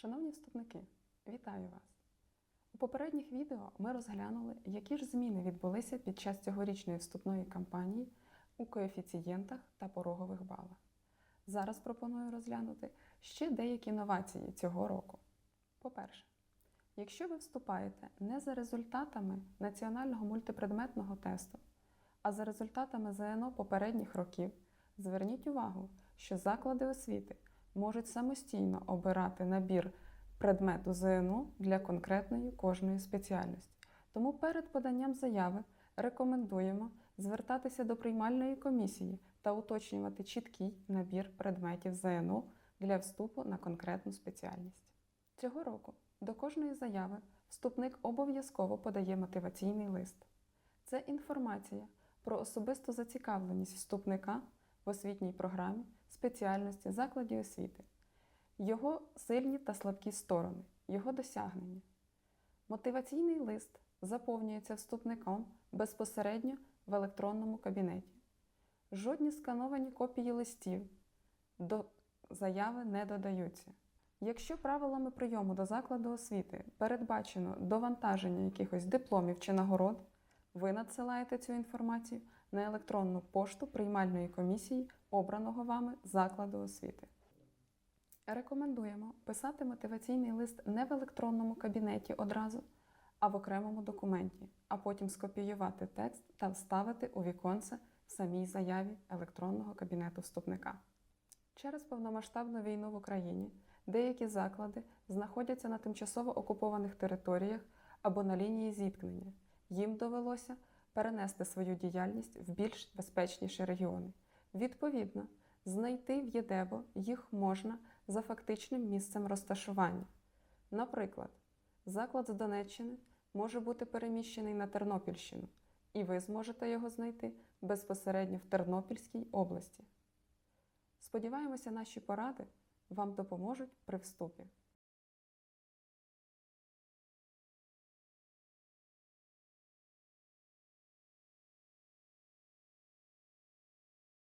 Шановні вступники, вітаю вас! У попередніх відео ми розглянули, які ж зміни відбулися під час цьогорічної вступної кампанії у коефіцієнтах та порогових балах. Зараз пропоную розглянути ще деякі новації цього року. По-перше, якщо ви вступаєте не за результатами національного мультипредметного тесту, а за результатами ЗНО попередніх років, зверніть увагу, що заклади освіти можуть самостійно обирати набір предмету ЗНО для конкретної кожної спеціальності. Тому перед поданням заяви рекомендуємо звертатися до приймальної комісії та уточнювати чіткий набір предметів ЗНО для вступу на конкретну спеціальність. Цього року до кожної заяви вступник обов'язково подає мотиваційний лист. Це інформація про особисту зацікавленість вступника в освітній програмі, спеціальності закладі освіти, його сильні та слабкі сторони, його досягнення. Мотиваційний лист заповнюється вступником безпосередньо в електронному кабінеті. Жодні скановані копії листів до заяви не додаються. Якщо правилами прийому до закладу освіти передбачено довантаження якихось дипломів чи нагород, ви надсилаєте цю інформацію на електронну пошту приймальної комісії обраного вами закладу освіти. Рекомендуємо писати мотиваційний лист не в електронному кабінеті одразу, а в окремому документі, а потім скопіювати текст та вставити у віконце в самій заяві електронного кабінету вступника. Через повномасштабну війну в Україні деякі заклади знаходяться на тимчасово окупованих територіях або на лінії зіткнення. Їм довелося перенести свою діяльність в більш безпечніші регіони. Відповідно, знайти в ЄДЕБО їх можна за фактичним місцем розташування. Наприклад, заклад з Донеччини може бути переміщений на Тернопільщину, і ви зможете його знайти безпосередньо в Тернопільській області. Сподіваємося, наші поради вам допоможуть при вступі.